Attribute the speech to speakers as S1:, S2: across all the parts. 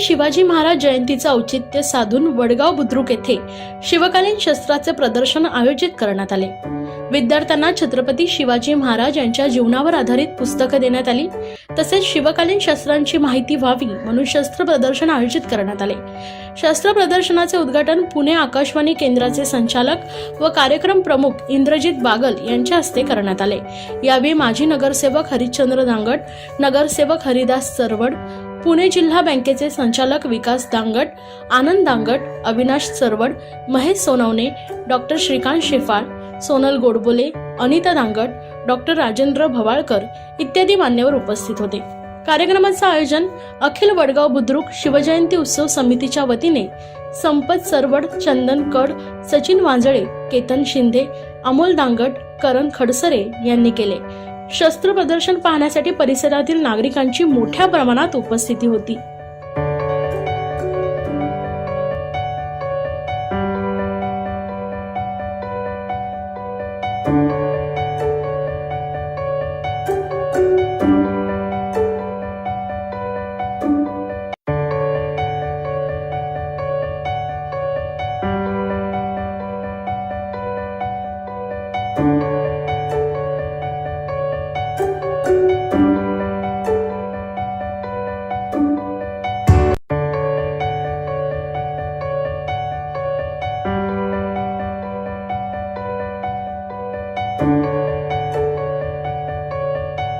S1: शिवाजी महाराज जयंतीचं औचित्य साधून वडगाव बुद्रुक येथे शिवकालीन शस्त्राचे प्रदर्शन आयोजित करण्यात आले. विद्यार्थ्यांना छत्रपती शिवाजी महाराज यांच्या जीवनावर आधारित पुस्तकं देण्यात आली. तसेच शिवकालीन शस्त्रांची माहिती व्हावी म्हणून शस्त्र प्रदर्शन आयोजित करण्यात आले. शस्त्र प्रदर्शनाचे उद्घाटन पुणे आकाशवाणी केंद्राचे संचालक व कार्यक्रम प्रमुख इंद्रजित बागल यांच्या हस्ते करण्यात आले. यावेळी माजी नगरसेवक हरिश्चंद्र दांगट नगरसेवक हरिदास चरवड पुणे जिल्हा बँकेचे संचालक विकास दांगट आनंद दांगट अविनाश चरवड महेश सोनवणे डॉक्टर श्रीकांत शेफाळ सोनल गोडबोले अनिता दांगट डॉक्टर राजेंद्र भवाळकर इत्यादी मान्यवर उपस्थित होते. कार्यक्रमाचं आयोजन अखिल वडगाव बुद्रुक शिवजयंती उत्सव समितीच्या वतीने संपत सरवड चंदन कड सचिन वांजळे केतन शिंदे अमोल दांगट करण खडसरे यांनी केले. शस्त्र प्रदर्शन पाहण्यासाठी परिसरातील नागरिकांची मोठ्या प्रमाणात उपस्थिती होती.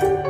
S2: महाराज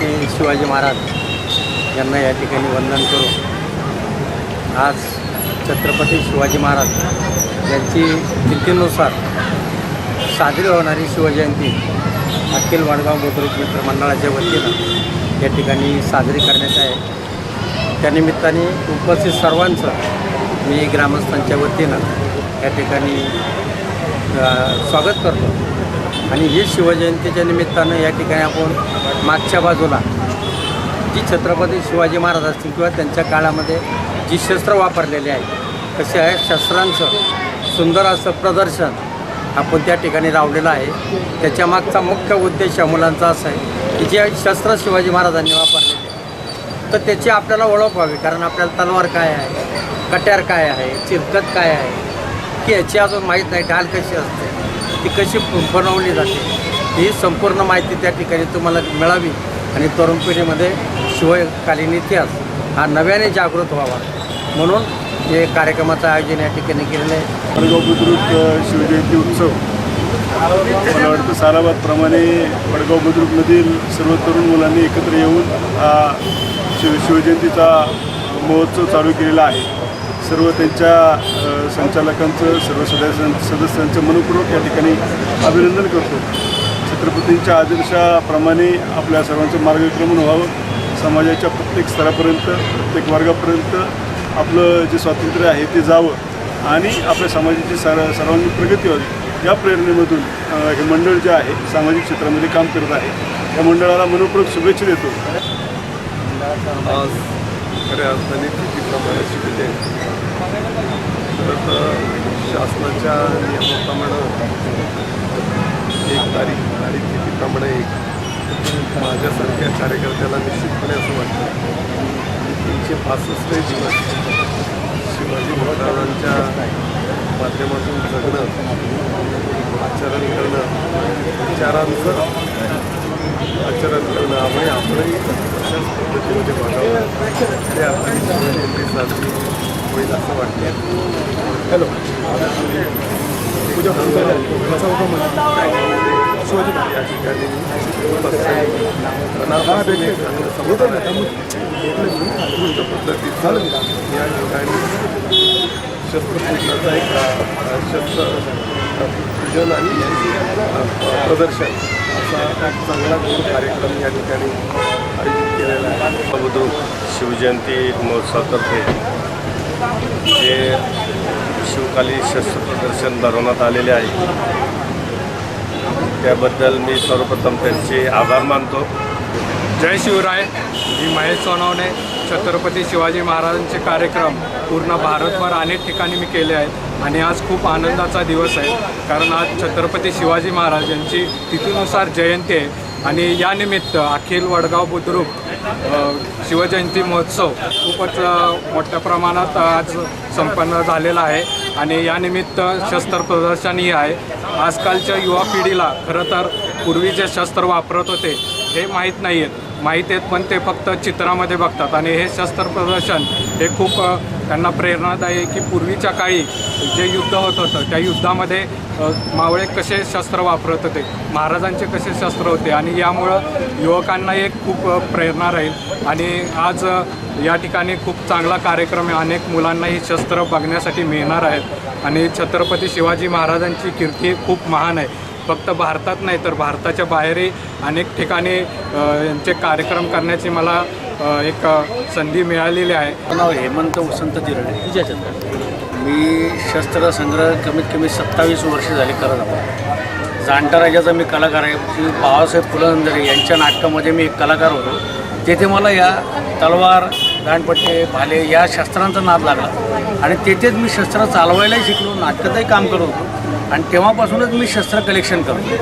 S2: छत्रपती शिवाजी महाराज
S3: यांना या ठिकाणी वंदन करू. आज छत्रपती शिवाजी महाराज यांची तिथीनुसार साजरी होणारी शिवजयंती अखिल वाडगाव बुद्रुक मित्र मंडळाच्या वतीनं या ठिकाणी साजरी करण्यात आहे. त्यानिमित्ताने उपस्थित सर्वांचं मी ग्रामस्थांच्या वतीनं या ठिकाणी स्वागत करतो. आणि ही शिवजयंतीच्या निमित्तानं या ठिकाणी आपण मागच्या बाजूला जी छत्रपती शिवाजी महाराज असतील किंवा त्यांच्या काळामध्ये जी शस्त्र वापरलेली आहे तसे आहे शस्त्रांचं सुंदर असं प्रदर्शन आपण त्या ठिकाणी लावलेलं आहे. त्याच्या मागचा मुख्य उद्देश या मुलांचा असा आहे की जे शस्त्र शिवाजी महाराजांनी वापरलेले आहे, तर त्याची आपल्याला ओळख व्हावी. कारण आपल्याला तलवार काय आहे कट्यार काय आहे चिरकत काय आहे की याची अजून माहीत नाही ढाल कशी असते. ती कशी बनवली जाते ही संपूर्ण माहिती त्या ठिकाणी तुम्हाला मिळावी आणि तरुण पिढीमध्ये शिवकालीन इतिहास हा नव्याने जागृत व्हावा. म्हणून हे कार्यक्रमाचं आयोजन या ठिकाणी केलेलं आहे.
S4: वडगाव शिवजयंती उत्सव. मला वाटतं साराबादप्रमाणे वडगाव बुद्रुकमधील सर्व तरुण मुलांनी एकत्र येऊन हा शिव शिवजयंतीचा महोत्सव चालू केलेला आहे. सर्व त्यांच्या संचालकांचं सर्व सदस्यां सदस्यांचं मनपूर्वक या ठिकाणी अभिनंदन करतो. छत्रपतींच्या आदर्शाप्रमाणे आपल्या सर्वांचं मार्गक्रमण व्हावं. समाजाच्या प्रत्येक स्तरापर्यंत प्रत्येक वर्गापर्यंत आपलं जे स्वातंत्र्य आहे ते जावं आणि आपल्या समाजाची सर सर्वांगी प्रगती व्हावी. या प्रेरणेमधून हे मंडळ जे आहे सामाजिक क्षेत्रामध्ये काम करत आहे या मंडळाला मनपूर्वक शुभेच्छा देतो.
S5: आज खऱ्या अर्थाने तिथीप्रमाणे शिवजयंती खरं तर शासनाच्या नियमाप्रमाणे एक तारीख तारीख तिथीप्रमाणे एक माझ्यासारख्या कार्यकर्त्याला निश्चितपणे असं वाटतं. तीनशे पासष्ट दिवस शिवाजी महाराजांच्या माध्यमातून जगणं आचरण करणं विचारांचं आचरण करणं आम्ही आपणही अशाच पद्धतीमध्ये बघावं ते अर्थाने साधली होईल असं वाटतं
S4: हॅलो. शिवाजी
S5: या ठिकाणी पद्धतीचं या ठिकाणी शस्त्रपूजनाचा एक शस्त्र पूजन आणि प्रदर्शन. असा एक चांगला गोड कार्यक्रम या ठिकाणी आयोजित केलेला आहे.
S6: शिवजयंती महोत्सवातर्फे जे शिवकाली शस्त्र प्रदर्शन भरवण्यात आलेले आहे त्याबद्दल मी सर्वप्रथम त्यांचे आभार मानतो.
S7: जय शिवराय. मी महेश सोनवणे छत्रपती शिवाजी महाराजांचे कार्यक्रम पूर्ण भारतभर अनेक ठिकाणी मी केले आहेत आणि आज खूप आनंदाचा दिवस आहे. कारण आज छत्रपती शिवाजी महाराज यांची तिथीनुसार जयंती आहे आणि यानिमित्त अखिल वडगाव बुद्रुक शिवजयंती महोत्सव खूपच मोठ्या प्रमाणात आज संपन्न झालेला आहे आणि यानिमित्त शस्त्र प्रदर्शनही आहे. आजकालच्या युवा पिढीला खरं तर पूर्वी जे शस्त्र वापरत होते हे माहीत नाही आहेत माहीत आहेत पण ते फक्त चित्रामध्ये बघतात आणि हे शस्त्र प्रदर्शन हे खूप त्यांना प्रेरणादायी आहे की पूर्वीच्या काळी जे युद्ध होत होतं त्या युद्धामध्ये मावळे कसे शस्त्र वापरत होते महाराजांचे कसे शस्त्र होते आणि यामुळं युवकांना एक खूप प्रेरणा राहील. आणि आज या ठिकाणी खूप चांगला कार्यक्रम आहे. अनेक मुलांना ही शस्त्र बघण्यासाठी मिळणार आहेत. आणि छत्रपती शिवाजी महाराजांची कीर्ती खूप महान आहे. फक्त भारतात नाही तर भारताच्या बाहेरही अनेक ठिकाणी यांचे कार्यक्रम करण्याची मला एक संधी मिळालेली आहे.
S8: नाव हेमंत वसंत तिरडे. मी शस्त्र संग्रह कमीत कमी सत्तावीस वर्ष झाली करत आहोत जाणता राजाचा मी कलाकार आहे. श्री बाबासाहेब फुलंदरे यांच्या नाटकामध्ये मी एक कलाकार होतो. तेथे मला या तलवार दांडपट्टे भाले या शस्त्रांचा नाद लागला. आणि तेथेच मी शस्त्र चालवायलाही शिकलो नाटकातही काम करत होतो. आणि तेव्हापासूनच मी शस्त्र कलेक्शन करतो.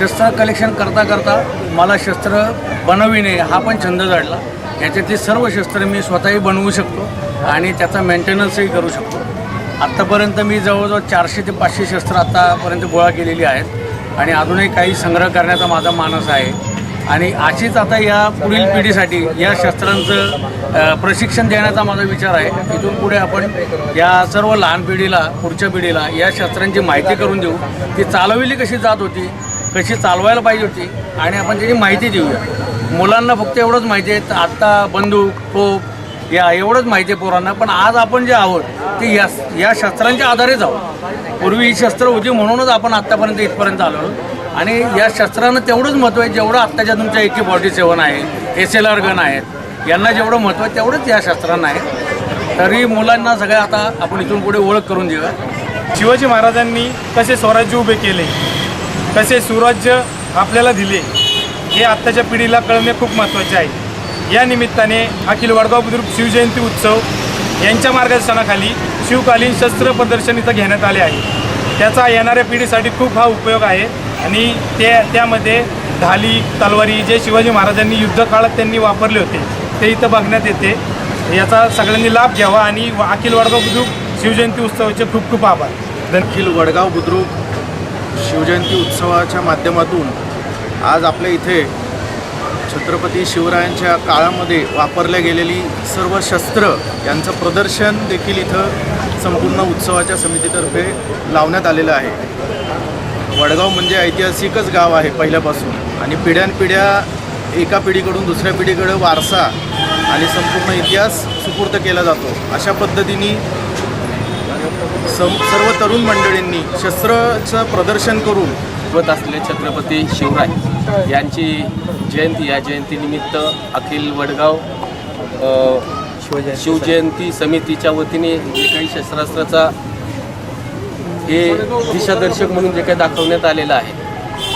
S8: शस्त्र कलेक्शन करता करता मला शस्त्र बनविणे हा पण छंद जडला. याच्यातली सर्व शस्त्र मी स्वतःही बनवू शकतो आणि त्याचा मेंटेनन्सही करू शकतो. आत्तापर्यंत मी जवळजवळ चारशे ते पाचशे शस्त्र आत्तापर्यंत गोळा केलेली आहेत आणि अजूनही काही संग्रह करण्याचा माझा मानस आहे. आणि अशीच आता या पुढील पिढीसाठी या शस्त्रांचं प्रशिक्षण देण्याचा माझा विचार आहे. इथून पुढे आपण या सर्व लहान पिढीला पुढच्या पिढीला या शस्त्रांची माहिती करून देऊ. ती चालविली कशी जात होती कशी चालवायला पाहिजे होती आणि आपण त्याची माहिती देऊया. मुलांना फक्त एवढंच माहिती आहे आत्ता बंदूक टोप या एवढंच माहिती आहे पोरांना. पण आज आपण जे आहोत ते या या शस्त्रांच्या आधारेच आहोत. पूर्वी ही शस्त्र होती म्हणूनच आपण आत्तापर्यंत इथपर्यंत आलो. आणि या शस्त्रांना तेवढंच महत्त्व आहे जेवढं आत्ताच्या तुमच्या एके फॉर्टी सेवन आहे एस एल आर गन आहेत यांना जेवढं महत्त्व आहे तेवढंच या शस्त्रांना आहे. तरी मुलांना सगळ्या आता आपण इथून पुढे ओळख करून देऊया.
S9: शिवाजी महाराजांनी कसे स्वराज्य उभे केले कसे सुराज्य आपल्याला दिले हे आत्ताच्या पिढीला कळणे खूप महत्त्वाचे आहे. या निमित्ताने अखिल वडगाव बुद्रुक शिवजयंती उत्सव यांच्या मार्गदर्शनाखाली शिवकालीन शस्त्र प्रदर्शन इथं घेण्यात आले आहे. त्याचा येणाऱ्या पिढीसाठी खूप हा उपयोग आहे आणि ते त्यामध्ये ढाली तलवारी जे शिवाजी महाराजांनी युद्ध काळात त्यांनी वापरले होते ते इथं बघण्यात येते. याचा सगळ्यांनी लाभ घ्यावा आणि व- अखिल वडगाव बुद्रुक शिवजयंती उत्सवाचे खूप खूप आभार.
S10: अखिल वडगाव बुद्रुक शिवजयंती उत्सवाच्या माध्यमातून आज आपल्या इथे छत्रपती शिवरायांच्या काळामध्ये वापरल्या गेलेली सर्व शस्त्र यांचं प्रदर्शन देखील इथं संपूर्ण उत्सवाच्या समितीतर्फे लावण्यात आलेलं आहे. वडगाव म्हणजे ऐतिहासिकच गाव आहे पहिल्यापासून आणि पिढ्यानपिढ्या एका पिढीकडून दुसऱ्या पिढीकडे वारसा आणि संपूर्ण इतिहास सुपूर्द केला जातो. अशा पद्धतीने सम सर्व तरुण मंडळींनी शस्त्राचं प्रदर्शन करून
S11: सोबत असलेले छत्रपती शिवराय यांची जयंती या जयंतीनिमित्त अखिल वडगाव शिवजयंती समितीच्या वतीने जे काही शस्त्रास्त्राचा हे दिशादर्शक म्हणून जे काही दाखवण्यात आलेलं आहे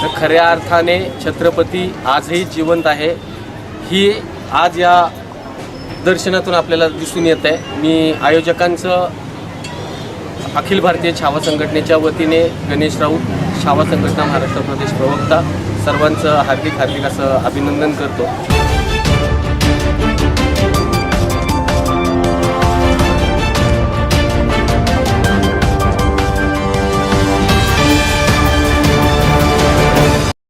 S11: तर खऱ्या अर्थाने छत्रपती आजही जिवंत आहे. ही आज या दर्शनातून आपल्याला दिसून येत आहे. मी आयोजकांचं अखिल भारतीय छावा संघटनेच्या वतीने गणेश राऊत छावा संघटना महाराष्ट्र प्रदेश प्रवक्ता सर्वांचं हार्दिक हार्दिक असं अभिनंदन करतो.